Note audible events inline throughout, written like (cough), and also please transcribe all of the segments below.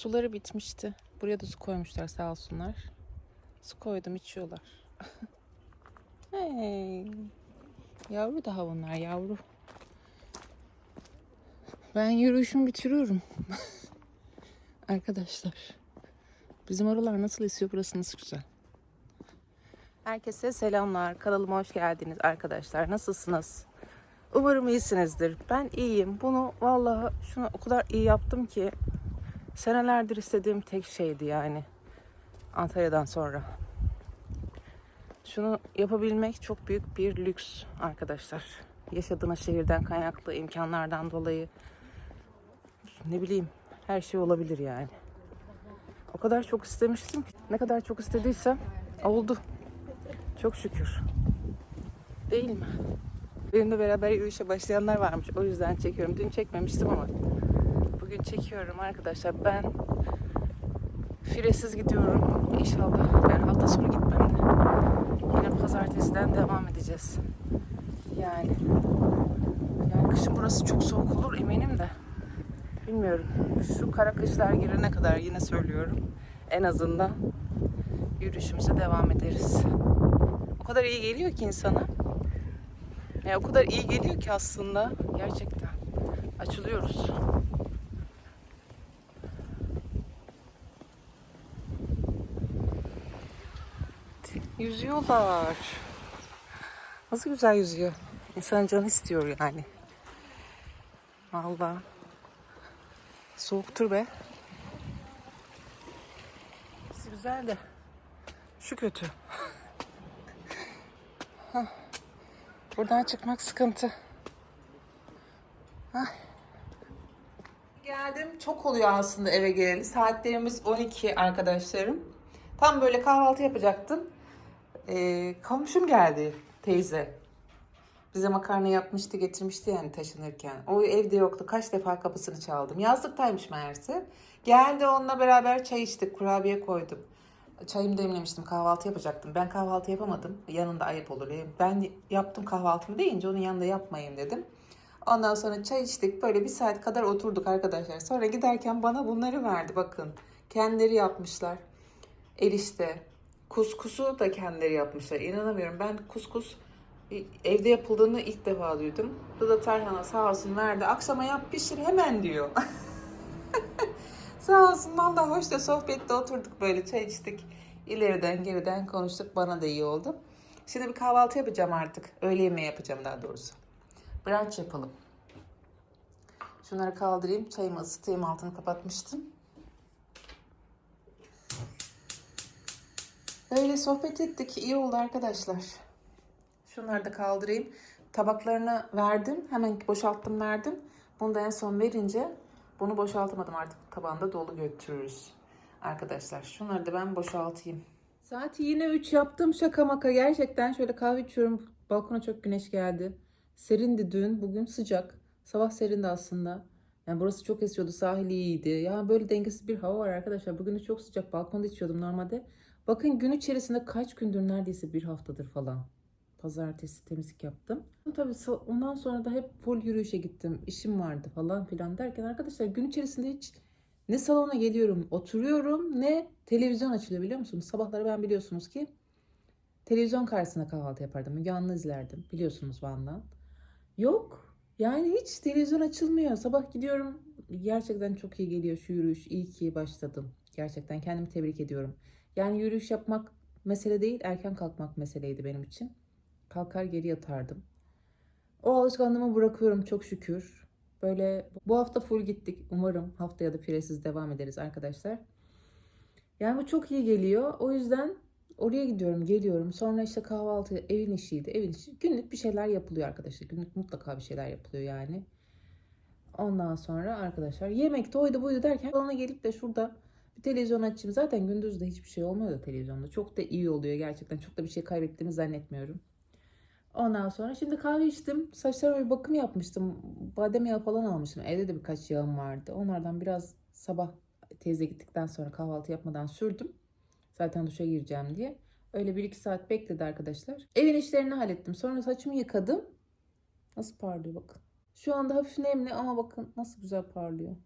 Suları bitmişti. Buraya da su koymuşlar sağ olsunlar. Su koydum içiyorlar. (laughs) hey. Yavru daha bunlar yavru. Ben yürüyüşümü bitiriyorum. (laughs) Arkadaşlar. Bizim oralar nasıl esiyor burası nasıl güzel. Herkese selamlar. Kanalıma hoş geldiniz arkadaşlar. Nasılsınız? Umarım iyisinizdir. Ben iyiyim. Bunu vallahi şunu o kadar iyi yaptım ki senelerdir istediğim tek şeydi yani. Antalya'dan sonra. Şunu yapabilmek çok büyük bir lüks arkadaşlar. Yaşadığınız şehirden kaynaklı imkanlardan dolayı ne bileyim her şey olabilir yani. O kadar çok istemiştim ki ne kadar çok istediysem oldu. Çok şükür. Değil mi? Benimle beraber yürüyüşe başlayanlar varmış. O yüzden çekiyorum. Dün çekmemiştim ama bugün çekiyorum arkadaşlar. Ben firesiz gidiyorum. İnşallah ben hafta sonu gitmem de. Yine pazartesiden devam edeceğiz. Yani yani kışın burası çok soğuk olur eminim de. Bilmiyorum. Şu kara kışlar girene kadar yine söylüyorum. En azından yürüyüşümüze devam ederiz. O kadar iyi geliyor ki insana. Ya o kadar iyi geliyor ki aslında gerçekten. Açılıyoruz. Yüzüyorlar. Nasıl güzel yüzüyor. İnsan canı istiyor yani. Vallahi. Soğuktur be. Nasıl güzel de. Şu kötü. (laughs) Buradan çıkmak sıkıntı. Hah. Geldim. Çok oluyor aslında eve geleli. Saatlerimiz 12 arkadaşlarım. Tam böyle kahvaltı yapacaktım. Ee, komşum geldi teyze. Bize makarna yapmıştı getirmişti yani taşınırken. O evde yoktu. Kaç defa kapısını çaldım. Yazlıktaymış meğerse. Geldi onunla beraber çay içtik. Kurabiye koydum. Çayımı demlemiştim. Kahvaltı yapacaktım. Ben kahvaltı yapamadım. Yanında ayıp olur. E, Ben yaptım kahvaltımı deyince onun yanında yapmayayım dedim. Ondan sonra çay içtik. Böyle bir saat kadar oturduk arkadaşlar. Sonra giderken bana bunları verdi. Bakın. Kendileri yapmışlar. Erişte. Kuskusu da kendileri yapmışlar. İnanamıyorum. Ben kuskus evde yapıldığını ilk defa duydum. Bu da tarhana sağ olsun verdi. Akşama yap pişir hemen diyor. (laughs) sağ olsun valla hoş da sohbette oturduk böyle çay içtik. İleriden geriden konuştuk. Bana da iyi oldu. Şimdi bir kahvaltı yapacağım artık. Öğle yemeği yapacağım daha doğrusu. Brunch yapalım. Şunları kaldırayım. Çayımı ısıtayım. Altını kapatmıştım. Böyle sohbet ettik. İyi oldu arkadaşlar. Şunları da kaldırayım. Tabaklarını verdim. Hemen boşalttım verdim. Bunu da en son verince bunu boşaltamadım artık. Tabanda dolu götürürüz. Arkadaşlar şunları da ben boşaltayım. Saat yine 3 yaptım şaka maka. Gerçekten şöyle kahve içiyorum. Balkona çok güneş geldi. Serindi dün. Bugün sıcak. Sabah serindi aslında. Yani burası çok esiyordu. Sahil iyiydi. Ya böyle dengesiz bir hava var arkadaşlar. Bugün de çok sıcak. Balkonda içiyordum normalde. Bakın gün içerisinde kaç gündür neredeyse bir haftadır falan. Pazartesi temizlik yaptım. Tabii ondan sonra da hep full yürüyüşe gittim. İşim vardı falan filan derken arkadaşlar gün içerisinde hiç ne salona geliyorum, oturuyorum ne televizyon açılıyor biliyor musunuz? Sabahları ben biliyorsunuz ki televizyon karşısında kahvaltı yapardım. Müge izlerdim biliyorsunuz Van'dan. Yok. Yani hiç televizyon açılmıyor. Sabah gidiyorum. Gerçekten çok iyi geliyor şu yürüyüş. İyi ki başladım. Gerçekten kendimi tebrik ediyorum. Yani yürüyüş yapmak mesele değil, erken kalkmak meseleydi benim için. Kalkar geri yatardım. O alışkanlığımı bırakıyorum çok şükür. Böyle bu hafta full gittik. Umarım haftaya da firesiz devam ederiz arkadaşlar. Yani bu çok iyi geliyor. O yüzden oraya gidiyorum, geliyorum. Sonra işte kahvaltı, evin işiydi. Evin işi. Günlük bir şeyler yapılıyor arkadaşlar. Günlük mutlaka bir şeyler yapılıyor yani. Ondan sonra arkadaşlar yemek de oydu buydu derken bana gelip de şurada bir televizyon açayım. Zaten gündüz de hiçbir şey olmuyor da televizyonda. Çok da iyi oluyor gerçekten. Çok da bir şey kaybettiğimi zannetmiyorum. Ondan sonra şimdi kahve içtim. Saçlarıma bir bakım yapmıştım. Badem yağı falan almıştım. Evde de birkaç yağım vardı. Onlardan biraz sabah teyze gittikten sonra kahvaltı yapmadan sürdüm. Zaten duşa gireceğim diye. Öyle bir iki saat bekledi arkadaşlar. Evin işlerini hallettim. Sonra saçımı yıkadım. Nasıl parlıyor bakın. Şu anda hafif nemli ama bakın nasıl güzel parlıyor.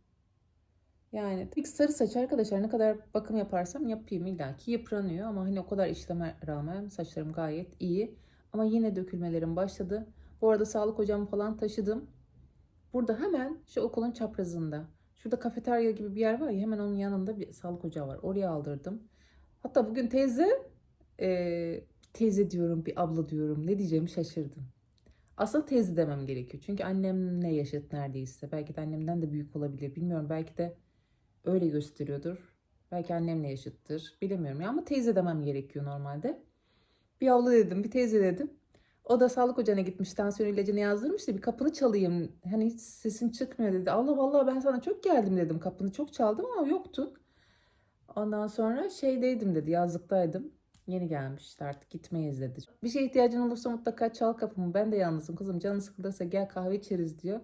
Yani ki sarı saç arkadaşlar ne kadar bakım yaparsam yapayım illa ki yıpranıyor ama hani o kadar işleme rağmen saçlarım gayet iyi. Ama yine dökülmelerim başladı. Bu arada sağlık hocamı falan taşıdım. Burada hemen şu okulun çaprazında. Şurada kafeterya gibi bir yer var ya hemen onun yanında bir sağlık ocağı var. Oraya aldırdım. Hatta bugün teyze e, teyze diyorum bir abla diyorum ne diyeceğimi şaşırdım. Aslında teyze demem gerekiyor. Çünkü annemle yaşıt neredeyse. Belki de annemden de büyük olabilir. Bilmiyorum belki de öyle gösteriyordur. Belki annemle yaşıttır. Bilemiyorum ya ama teyze demem gerekiyor normalde. Bir abla dedim, bir teyze dedim. O da sağlık ocağına gitmiş, tansiyon ilacını yazdırmıştı. Bir kapını çalayım. Hani hiç sesin çıkmıyor dedi. Allah vallahi ben sana çok geldim dedim. Kapını çok çaldım ama yoktun. Ondan sonra şeydeydim dedi, yazlıktaydım. Yeni gelmişti artık gitmeyiz dedi. Bir şeye ihtiyacın olursa mutlaka çal kapımı. Ben de yalnızım kızım. Canın sıkılırsa gel kahve içeriz diyor.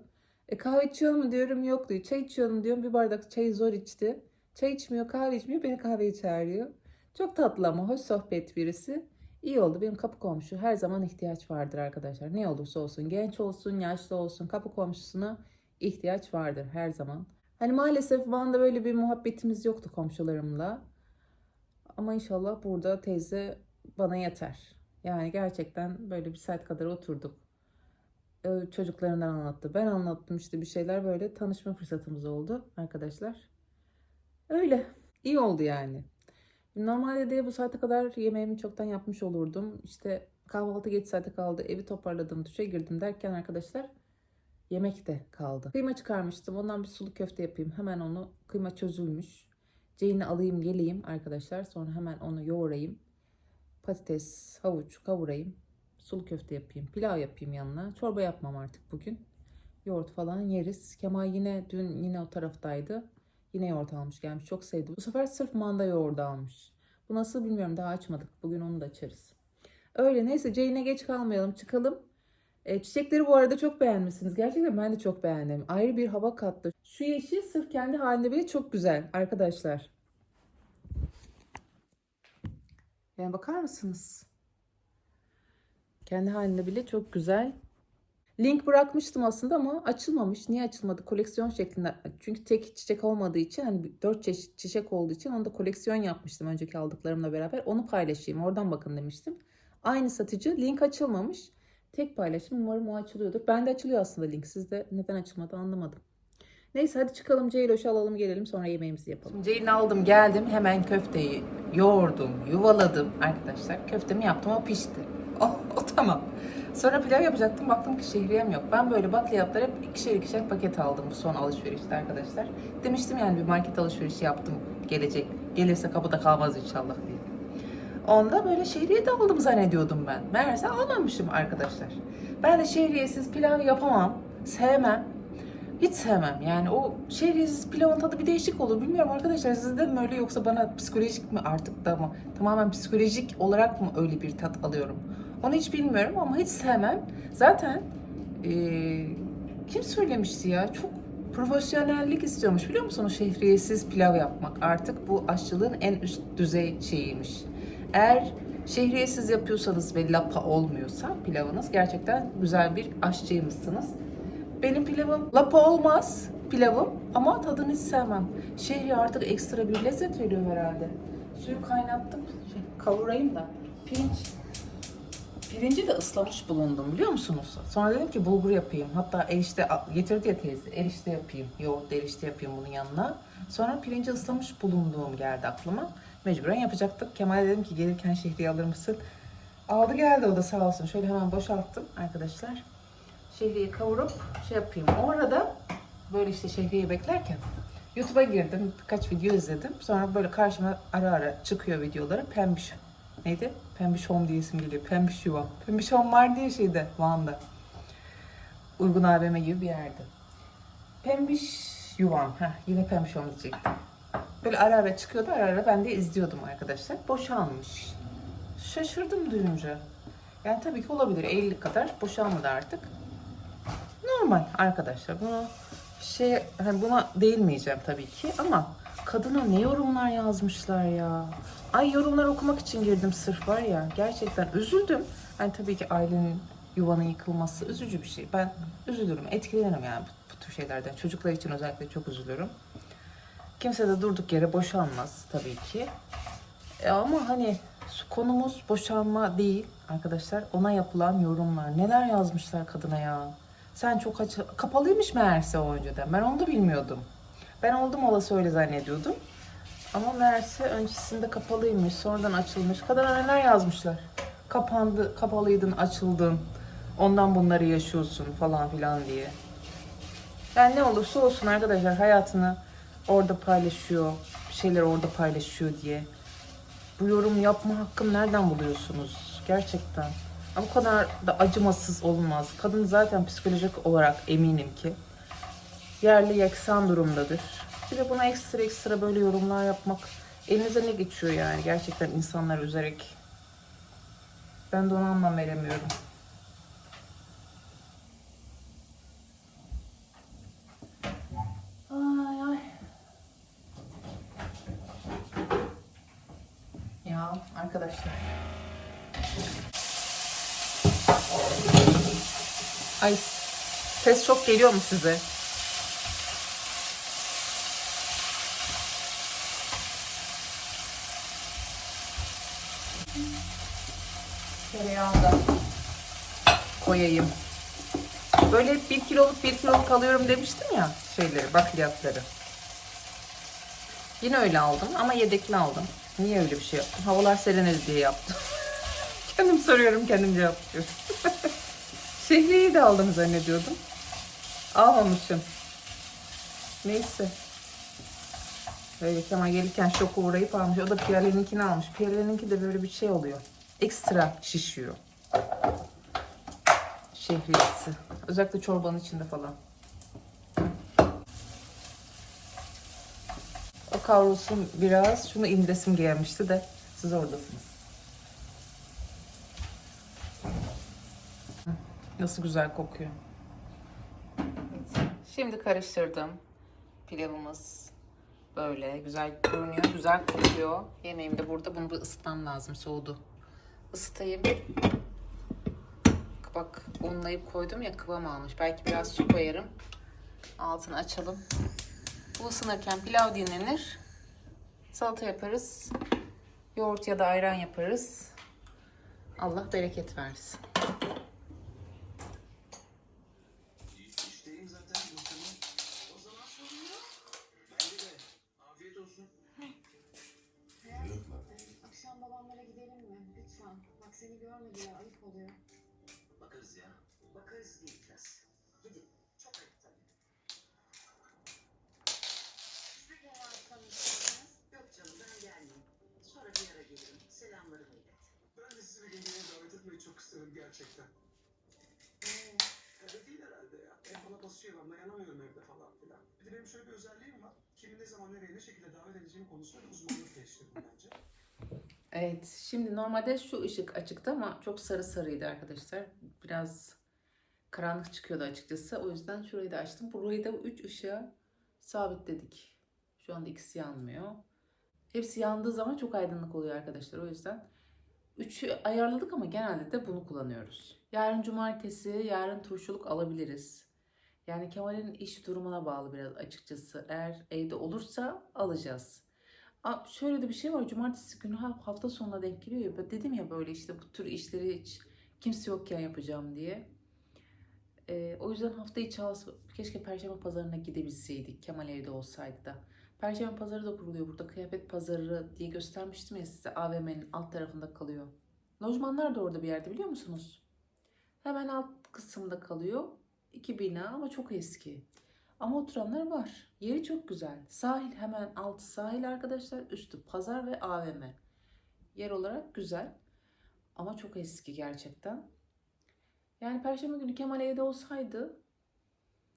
E kahve içiyor mu diyorum yok diyor. Çay içiyor mu diyorum. Bir bardak çayı zor içti. Çay içmiyor, kahve içmiyor. Beni kahveye çağırıyor. Çok tatlı ama hoş sohbet birisi. İyi oldu. Benim kapı komşu her zaman ihtiyaç vardır arkadaşlar. Ne olursa olsun, genç olsun, yaşlı olsun, kapı komşusuna ihtiyaç vardır her zaman. Hani maalesef Van'da böyle bir muhabbetimiz yoktu komşularımla. Ama inşallah burada teyze bana yeter. Yani gerçekten böyle bir saat kadar oturduk. Çocuklarından anlattı. Ben anlattım işte bir şeyler böyle tanışma fırsatımız oldu arkadaşlar. Öyle. İyi oldu yani. Normalde de bu saate kadar yemeğimi çoktan yapmış olurdum. İşte kahvaltı geç saate kaldı. Evi toparladım, duşa girdim derken arkadaşlar yemek de kaldı. Kıyma çıkarmıştım. Ondan bir sulu köfte yapayım. Hemen onu kıyma çözülmüş. Ceyini alayım geleyim arkadaşlar. Sonra hemen onu yoğurayım. Patates, havuç kavurayım. Sulu köfte yapayım. Pilav yapayım yanına. Çorba yapmam artık bugün. Yoğurt falan yeriz. Kemal yine dün yine o taraftaydı. Yine yoğurt almış gelmiş. Çok sevdi. Bu sefer sırf manda yoğurdu almış. Bu nasıl bilmiyorum daha açmadık. Bugün onu da açarız. Öyle neyse Ceyne geç kalmayalım çıkalım. E, çiçekleri bu arada çok beğenmişsiniz. Gerçekten ben de çok beğendim. Ayrı bir hava kattı. Şu yeşil sırf kendi halinde bile çok güzel arkadaşlar. Yani bakar mısınız? Kendi halinde bile çok güzel. Link bırakmıştım aslında ama açılmamış. Niye açılmadı? Koleksiyon şeklinde. Çünkü tek çiçek olmadığı için hani dört çeşit çiçek olduğu için onu da koleksiyon yapmıştım önceki aldıklarımla beraber. Onu paylaşayım. Oradan bakın demiştim. Aynı satıcı. Link açılmamış. Tek paylaşım. Umarım o açılıyordur. Ben de açılıyor aslında link. Sizde neden açılmadı anlamadım. Neyse hadi çıkalım Ceyloş'u alalım gelelim sonra yemeğimizi yapalım. Şimdi Ceylin aldım geldim hemen köfteyi yoğurdum yuvaladım arkadaşlar. Köftemi yaptım o pişti. Oh, o tamam. Sonra pilav yapacaktım baktım ki şehriyem yok. Ben böyle bakliyatlar hep ikişer ikişer paket aldım bu son alışverişte arkadaşlar. Demiştim yani bir market alışverişi yaptım gelecek. Gelirse kapıda kalmaz inşallah diye. Onda böyle şehriye de aldım zannediyordum ben. Meğerse almamışım arkadaşlar. Ben de şehriyesiz pilav yapamam. Sevmem. Hiç sevmem. Yani o şehriyesiz pilavın tadı bir değişik olur. Bilmiyorum arkadaşlar sizde mi öyle yoksa bana psikolojik mi artık da mı? Tamamen psikolojik olarak mı öyle bir tat alıyorum? Onu hiç bilmiyorum ama hiç sevmem. Zaten eee, kim söylemişti ya? Çok profesyonellik istiyormuş biliyor musun? O şehriyesiz pilav yapmak. Artık bu aşçılığın en üst düzey şeyiymiş. Eğer şehriyesiz yapıyorsanız ve lapa olmuyorsa pilavınız gerçekten güzel bir aşçıymışsınız. Benim pilavım lapa olmaz pilavım ama tadını hiç sevmem. Şehri artık ekstra bir lezzet veriyor herhalde. Suyu kaynattım. Şey, kavurayım da. Pirinç Pirinci de ıslamış bulundum biliyor musunuz? Sonra dedim ki bulgur yapayım. Hatta erişte getirdi ya teyze. Erişte yapayım. Yoğurtlu erişte yapayım bunun yanına. Sonra pirinci ıslamış bulunduğum geldi aklıma. Mecburen yapacaktık. Kemal dedim ki gelirken şehriye alır mısın? Aldı geldi o da sağ olsun. Şöyle hemen boşalttım arkadaşlar. Şehriye kavurup şey yapayım. O arada böyle işte şehriye beklerken YouTube'a girdim. Birkaç video izledim. Sonra böyle karşıma ara ara çıkıyor videoları. Pembiş neydi? Pembiş Home diye isim geliyor. Pembiş Yuva. Pembiş Home var diye şeyde Van'da. Uygun AVM gibi bir yerde. Pembiş Yuvam. Heh, yine Pembiş Home diyecektim. Böyle ara ara çıkıyordu. Ara ara ben de izliyordum arkadaşlar. Boşalmış. Şaşırdım duyunca. Yani tabii ki olabilir. 50 kadar boşalmadı artık. Normal arkadaşlar. Bunu şey hani buna değinmeyeceğim tabii ki ama kadına ne yorumlar yazmışlar ya. Ay yorumlar okumak için girdim sırf var ya. Gerçekten üzüldüm. Hani tabii ki ailenin yuvanın yıkılması üzücü bir şey. Ben üzülürüm, etkilenirim yani bu, bu tür şeylerden. Çocuklar için özellikle çok üzülürüm. Kimse de durduk yere boşanmaz tabii ki. E ama hani konumuz boşanma değil arkadaşlar. Ona yapılan yorumlar. Neler yazmışlar kadına ya. Sen çok aç kapalıymış meğerse o önceden. Ben onu da bilmiyordum. Ben oldum olası öyle zannediyordum. Ama meğerse öncesinde kapalıymış, sonradan açılmış. Kadına neler yazmışlar. Kapandı, kapalıydın, açıldın. Ondan bunları yaşıyorsun falan filan diye. Yani ne olursa olsun arkadaşlar hayatını orada paylaşıyor, bir şeyler orada paylaşıyor diye. Bu yorum yapma hakkını nereden buluyorsunuz? Gerçekten. Ama bu kadar da acımasız olmaz. Kadın zaten psikolojik olarak eminim ki yerli yeksan durumdadır. Bir de buna ekstra ekstra böyle yorumlar yapmak elinize ne geçiyor yani gerçekten insanları üzerek. Ben de ona anlam veremiyorum. Ay ay. Ya arkadaşlar. Ay ses çok geliyor mu size? Tereyağı da koyayım. Böyle bir kiloluk bir kiloluk alıyorum demiştim ya şeyleri, bakliyatları. Yine öyle aldım ama yedekli aldım. Niye öyle bir şey yaptım? Havalar serinledi diye yaptım. (laughs) kendim soruyorum, kendim cevaplıyorum. (laughs) Şehriyeyi de aldım zannediyordum. Almamışım. Neyse. Böyle Kemal gelirken şoka uğrayıp almış. O da Piyale'ninkini almış. Piyale'ninki de böyle bir şey oluyor. Ekstra şişiyor. Şehriyesi. Özellikle çorbanın içinde falan. O kavrulsun biraz. Şunu indiresim gelmişti de siz oradasınız. Nasıl güzel kokuyor. Şimdi karıştırdım. Pilavımız böyle güzel görünüyor, güzel kokuyor. Yemeğim de burada. Bunu bir ısıtmam lazım, soğudu. Isıtayım. Bak unlayıp koydum ya kıvam almış. Belki biraz su koyarım. Altını açalım. Bu ısınırken pilav dinlenir. Salata yaparız. Yoğurt ya da ayran yaparız. Allah bereket versin. Akşam babamlara gidelim mi? Lütfen. Bak seni görmediler. Ayıp oluyor. Bakarız ya. Bakarız diyeceğiz. Gidin. Çok ayıp tabii. Siz de tanıştınız. Yok canım ben gelmeyeyim. Sonra bir ara gelirim. Selamlarımı ilet. Ben de sizi bir yemeğe davet etmeyi çok isterim gerçekten. Ee, Öyle değil herhalde ya. Hep bana basıyor ben dayanamıyorum evde falan filan. Bir de benim şöyle bir özelliğim var. Kimi ne zaman nereye ne şekilde davet edeceğim konusunda bir uzmanlık geliştirdim bence. Evet, şimdi normalde şu ışık açıktı ama çok sarı sarıydı arkadaşlar. Biraz karanlık çıkıyordu açıkçası. O yüzden şurayı da açtım. Burayı da üç ışığa sabitledik. Şu anda ikisi yanmıyor. Hepsi yandığı zaman çok aydınlık oluyor arkadaşlar. O yüzden üçü ayarladık ama genelde de bunu kullanıyoruz. Yarın cumartesi, yarın turşuluk alabiliriz. Yani Kemal'in iş durumuna bağlı biraz açıkçası. Eğer evde olursa alacağız. Aa, şöyle de bir şey var. Cumartesi günü ha- hafta sonuna denk geliyor ya. Dedim ya böyle işte bu tür işleri hiç kimse yokken yapacağım diye. Ee, o yüzden hafta içi keşke Perşembe pazarına gidebilseydik. Kemal evde olsaydı da. Perşembe pazarı da kuruluyor burada. Kıyafet pazarı diye göstermiştim ya size. AVM'nin alt tarafında kalıyor. Lojmanlar da orada bir yerde biliyor musunuz? Hemen alt kısımda kalıyor. İki bina ama çok eski. Ama oturanlar var. Yeri çok güzel. Sahil hemen altı sahil arkadaşlar. Üstü pazar ve AVM. Yer olarak güzel. Ama çok eski gerçekten. Yani Perşembe günü Kemal evde olsaydı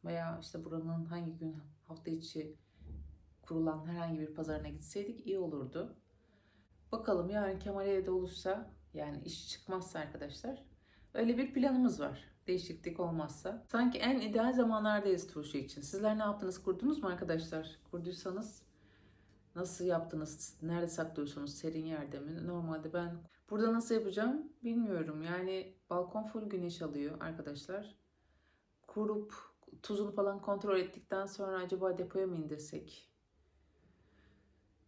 veya işte buranın hangi gün hafta içi kurulan herhangi bir pazarına gitseydik iyi olurdu. Bakalım yarın Kemal evde olursa yani iş çıkmazsa arkadaşlar öyle bir planımız var. Değişiklik olmazsa. Sanki en ideal zamanlardayız turşu için. Sizler ne yaptınız? Kurdunuz mu arkadaşlar? Kurduysanız nasıl yaptınız? Nerede saklıyorsunuz? Serin yerde mi? Normalde ben burada nasıl yapacağım bilmiyorum. Yani balkon full güneş alıyor arkadaşlar. Kurup tuzunu falan kontrol ettikten sonra acaba depoya mı indirsek?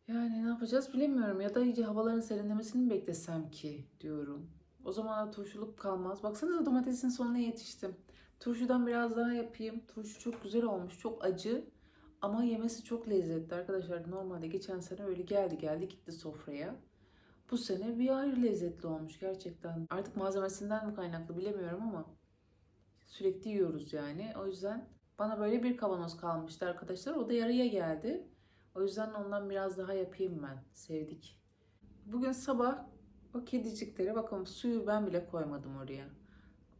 Yani ne yapacağız bilemiyorum. Ya da iyice havaların serinlemesini mi beklesem ki diyorum. O zaman da turşuluk kalmaz. Baksanıza domatesin sonuna yetiştim. Turşudan biraz daha yapayım. Turşu çok güzel olmuş. Çok acı. Ama yemesi çok lezzetli arkadaşlar. Normalde geçen sene öyle geldi geldi gitti sofraya. Bu sene bir ayrı lezzetli olmuş gerçekten. Artık malzemesinden mi kaynaklı bilemiyorum ama sürekli yiyoruz yani. O yüzden bana böyle bir kavanoz kalmıştı arkadaşlar. O da yarıya geldi. O yüzden ondan biraz daha yapayım ben. Sevdik. Bugün sabah o kediciklere bakın suyu ben bile koymadım oraya.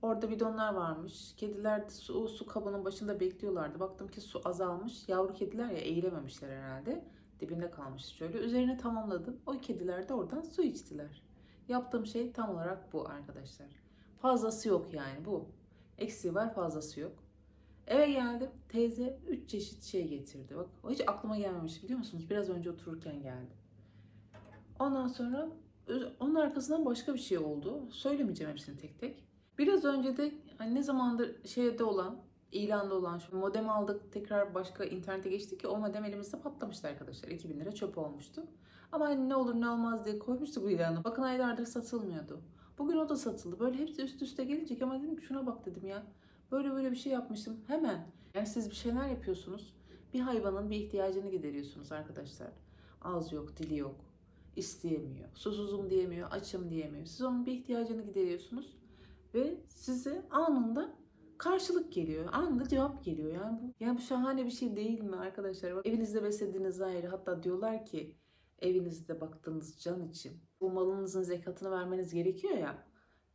Orada bidonlar varmış. Kediler su, su kabının başında bekliyorlardı. Baktım ki su azalmış. Yavru kediler ya eğilememişler herhalde. Dibinde kalmıştı şöyle. Üzerine tamamladım. O kediler de oradan su içtiler. Yaptığım şey tam olarak bu arkadaşlar. Fazlası yok yani bu. Eksiği var fazlası yok. Eve geldim. Teyze 3 çeşit şey getirdi. Bak hiç aklıma gelmemişti biliyor musunuz? Biraz önce otururken geldi. Ondan sonra onun arkasından başka bir şey oldu. Söylemeyeceğim hepsini tek tek. Biraz önce de hani ne zamandır şeyde olan, ilanda olan şu modem aldık. Tekrar başka internete geçtik ki o modem elimizde patlamıştı arkadaşlar. 2000 lira çöp olmuştu. Ama hani ne olur ne olmaz diye koymuştuk bu ilanı. Bakın aylardır satılmıyordu. Bugün o da satıldı. Böyle hepsi üst üste gelince Kemal dedim ki şuna bak dedim ya. Böyle böyle bir şey yapmıştım. Hemen. Yani siz bir şeyler yapıyorsunuz. Bir hayvanın bir ihtiyacını gideriyorsunuz arkadaşlar. Ağız yok, dili yok. İsteyemiyor. Susuzum diyemiyor, açım diyemiyor. Siz onun bir ihtiyacını gideriyorsunuz. Ve size anında karşılık geliyor. Anında cevap geliyor. Yani bu, yani bu şahane bir şey değil mi arkadaşlar? Bak, evinizde beslediğiniz ayrı. Hatta diyorlar ki evinizde baktığınız can için bu malınızın zekatını vermeniz gerekiyor ya.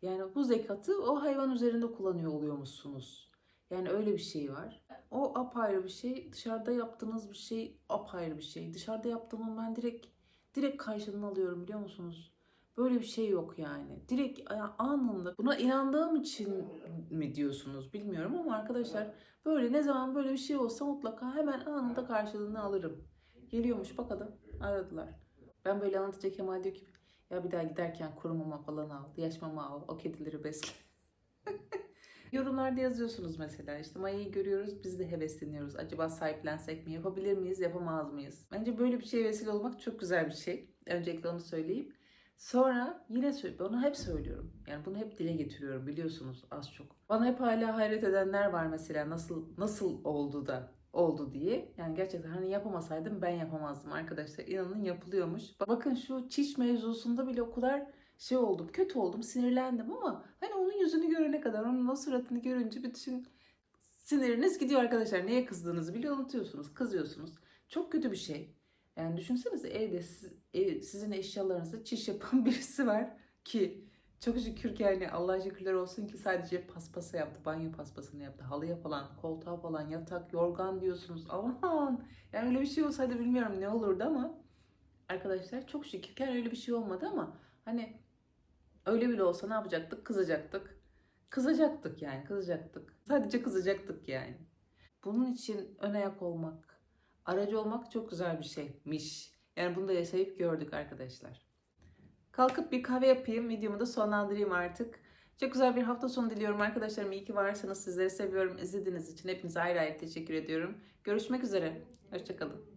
Yani bu zekatı o hayvan üzerinde kullanıyor oluyormuşsunuz. Yani öyle bir şey var. O apayrı bir şey. Dışarıda yaptığınız bir şey apayrı bir şey. Dışarıda yaptığımın ben direkt direkt karşılığını alıyorum biliyor musunuz? Böyle bir şey yok yani. Direkt anında buna inandığım için mi diyorsunuz bilmiyorum ama arkadaşlar böyle ne zaman böyle bir şey olsa mutlaka hemen anında karşılığını alırım. Geliyormuş bakalım aradılar. Ben böyle anlatınca Kemal diyor ki ya bir daha giderken kuru mama falan al, yaş mama al, o kedileri besle. (laughs) Yorumlarda yazıyorsunuz mesela işte Maya'yı görüyoruz biz de hevesleniyoruz. Acaba sahiplensek mi yapabilir miyiz yapamaz mıyız? Bence böyle bir şeye vesile olmak çok güzel bir şey. Öncelikle onu söyleyeyim. Sonra yine onu hep söylüyorum. Yani bunu hep dile getiriyorum biliyorsunuz az çok. Bana hep hala hayret edenler var mesela nasıl nasıl oldu da oldu diye. Yani gerçekten hani yapamasaydım ben yapamazdım arkadaşlar. İnanın yapılıyormuş. Bakın şu çiş mevzusunda bile o kadar şey oldum, kötü oldum, sinirlendim ama hani onun yüzünü görene kadar, onun o suratını görünce bütün siniriniz gidiyor arkadaşlar. Neye kızdığınızı bile unutuyorsunuz, kızıyorsunuz. Çok kötü bir şey. Yani düşünsenize evde siz, ev- sizin eşyalarınızda çiş yapan (laughs) birisi var ki çok şükür ki yani Allah'a şükürler olsun ki sadece paspasa yaptı, banyo paspasını yaptı, halıya falan, koltuğa falan, yatak, yorgan diyorsunuz. Aman! Yani öyle bir şey olsaydı bilmiyorum ne olurdu ama arkadaşlar çok şükür ki öyle bir şey olmadı ama hani öyle bile olsa ne yapacaktık? Kızacaktık. Kızacaktık yani, kızacaktık. Sadece kızacaktık yani. Bunun için ön ayak olmak, aracı olmak çok güzel bir şeymiş. Yani bunu da yaşayıp gördük arkadaşlar. Kalkıp bir kahve yapayım, videomu da sonlandırayım artık. Çok güzel bir hafta sonu diliyorum arkadaşlarım. İyi ki varsınız. Sizleri seviyorum. İzlediğiniz için hepinize ayrı ayrı teşekkür ediyorum. Görüşmek üzere. Hoşçakalın.